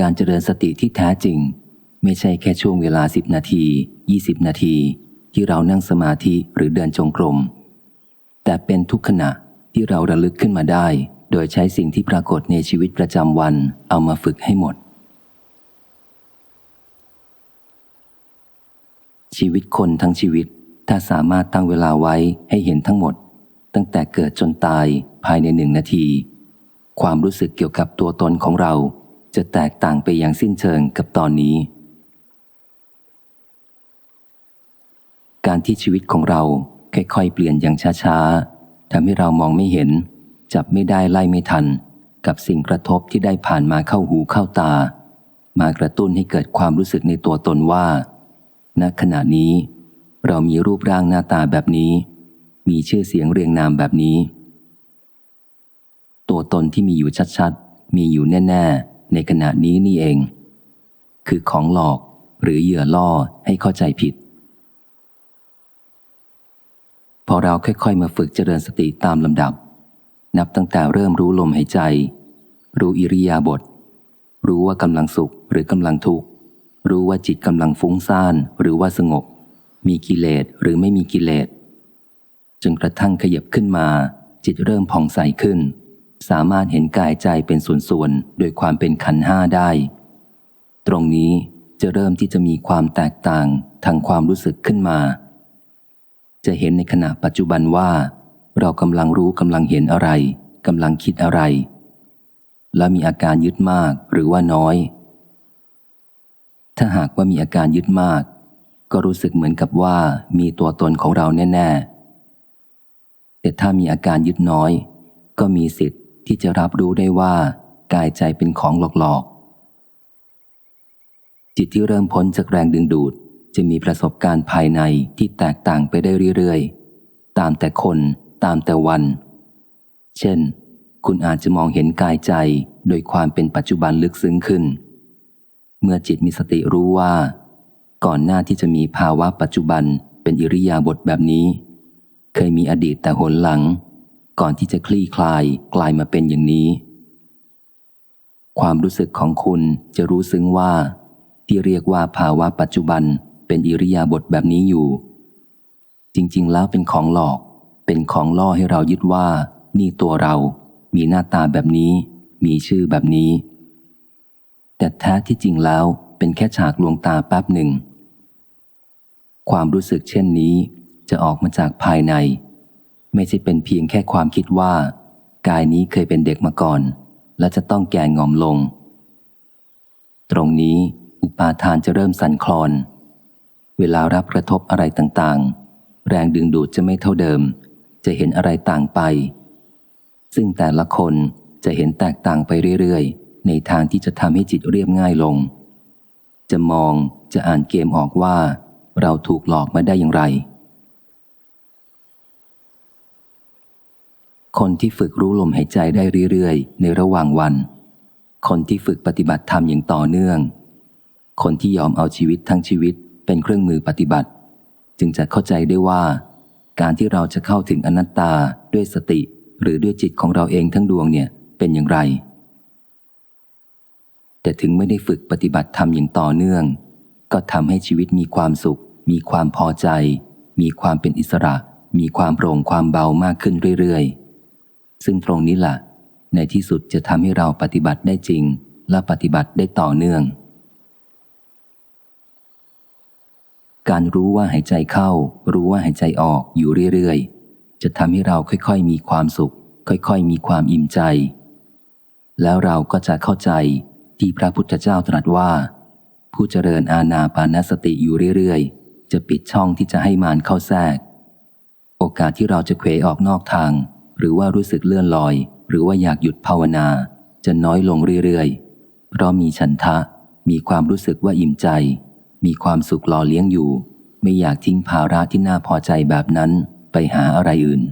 การเจริญสติที่แท้จริง ไม่ใช่แค่ช่วงเวลา 10 นาที 20 นาที ที่เรานั่งสมาธิหรือเดินจงกรม แต่เป็นทุกขณะที่เราระลึกขึ้นมาได้ โดยใช้สิ่งที่ปรากฏในชีวิตประจำวันเอามาฝึกให้หมด ชีวิตคนทั้งชีวิต ถ้าสามารถตั้งเวลาไว้ให้เห็นทั้งหมด ตั้งแต่เกิดจนตายภายในหนึ่งนาที ความรู้สึกเกี่ยวกับตัวตนของเรา จะแตกต่างไปอย่างสิ้นเชิงกับตอนนี้ การที่ชีวิตของเราค่อยๆเปลี่ยนอย่างช้าๆทำให้เรามองไม่เห็น จับไม่ได้ไล่ไม่ทัน กับสิ่งกระทบที่ได้ผ่านมาเข้าหูเข้าตา มากระตุ้นให้เกิดความรู้สึกในตัวตนว่า ณขณะนี้ เรามีรูปร่างหน้าตาแบบนี้ มีชื่อเสียงเรียงนามแบบนี้ ตัวตนที่มีอยู่ชัดๆ มีอยู่แน่ๆ ในขณะนี้นี่เอง คือของหลอกหรือเหยื่อล่อให้เข้าใจผิด พอเราค่อยๆ มาฝึกเจริญสติตามลำดับ นับตั้งแต่เริ่มรู้ลมหายใจ รู้อิริยาบถรู้ว่ากำลังสุขหรือกำลังทุกข์รู้ว่าจิตกำลังฟุ้งซ่านหรือว่าสงบ มีกิเลสหรือไม่มีกิเลสจนกระทั่งขยับขึ้นมา จิตเริ่มผ่องใสขึ้น สามารถเห็นกายใจเป็นส่วนๆ โดยความเป็นขันห้าได้ ตรงนี้จะเริ่มที่จะมีความแตกต่างทางความรู้สึกขึ้นมา จะเห็นในขณะปัจจุบันว่า เรากำลังรู้กำลังเห็นอะไรกำลังคิดอะไร และมีอาการยึดมากหรือว่าน้อย ถ้าหากว่ามีอาการยึดมาก ก็รู้สึกเหมือนกับว่ามีตัวตนของเราแน่ ๆ แต่ถ้ามีอาการยึดน้อย ก็มีสิทธิ์ ที่จะรับรู้ได้ว่ากายใจเป็นของหลอกๆ จิตที่เริ่มพ้นจากแรงดึงดูดจะมีประสบการณ์ภายในที่แตกต่างไปได้เรื่อยๆ ตามแต่คนตามแต่วัน เช่น คุณอาจจะมองเห็นกายใจโดยความเป็นปัจจุบันลึกซึ้งขึ้น เมื่อจิตมีสติรู้ว่า ก่อนหน้าที่จะมีภาวะปัจจุบันเป็นอิริยาบถแบบนี้ เคยมีอดีตแต่หนหลัง ก่อนที่จะคลี่คลายกลายมาเป็นอย่างนี้ ความรู้สึกของคุณจะรู้ซึ้งว่า ที่เรียกว่าภาวะปัจจุบันเป็นอิริยาบถแบบนี้อยู่ จริงๆ แล้วเป็นของหลอก เป็นของล่อให้เรายึดว่า นี่ตัวเรา มีหน้าตาแบบนี้ มีชื่อแบบนี้ แต่แท้ที่จริงแล้วเป็นแค่ฉากลวงตาแป๊บหนึ่ง ความรู้สึกเช่นนี้จะออกมาจากภายใน ไม่ใช่เป็นเพียงแค่ความคิดว่า กายนี้เคยเป็นเด็กมาก่อน และจะต้องแก่งอมลง ตรงนี้อุปาทานจะเริ่มสั่นคลอน เวลารับกระทบอะไรต่างๆ แรงดึงดูดจะไม่เท่าเดิม จะเห็นอะไรต่างไป ซึ่งแต่ละคนจะเห็นแตกต่างไปเรื่อยๆ ในทางที่จะทำให้จิตเรียบง่ายลง จะมองจะอ่านเกมออกว่า เราถูกหลอกมาได้อย่างไร คนที่ฝึกรู้ลมหายใจได้เรื่อยๆ ในระหว่างวัน คนที่ฝึกปฏิบัติธรรมอย่างต่อเนื่อง คนที่ยอมเอาชีวิตทั้งชีวิตเป็นเครื่องมือปฏิบัติ จึงจะเข้าใจได้ว่า การที่เราจะเข้าถึงอนัตตาด้วยสติ หรือด้วยจิตของเราเองทั้งดวงเนี่ยเป็นอย่างไร แต่ถึงไม่ได้ฝึกปฏิบัติธรรมอย่างต่อเนื่อง ก็ทำให้ชีวิตมีความสุข มีความพอใจ มีความเป็นอิสระ มีความโปร่งความเบามากขึ้นเรื่อยๆ ซึ่งตรงนี้แหละในที่สุดจะทำให้เราปฏิบัติได้จริง และปฏิบัติได้ต่อเนื่อง การรู้ว่าหายใจเข้า รู้ว่าหายใจออกอยู่เรื่อยๆ จะทำให้เราค่อยๆ มีความสุข ค่อยๆ มีความอิ่มใจ แล้วเราก็จะเข้าใจที่พระพุทธเจ้าตรัสว่า ผู้เจริญอาณาปานสติอยู่เรื่อยๆ จะปิดช่องที่จะให้มารเข้าแทรก โอกาสที่เราจะเขวออกนอกทาง หรือว่ารู้สึกเลื่อนลอย หรือว่าอยากหยุดภาวนา จะน้อยลงเรื่อยๆ เพราะมีฉันทะ มีความรู้สึกว่าอิ่มใจ มีความสุขหล่อเลี้ยงอยู่ ไม่อยากทิ้งภาระที่น่าพอใจแบบนั้นไปหาอะไรอื่น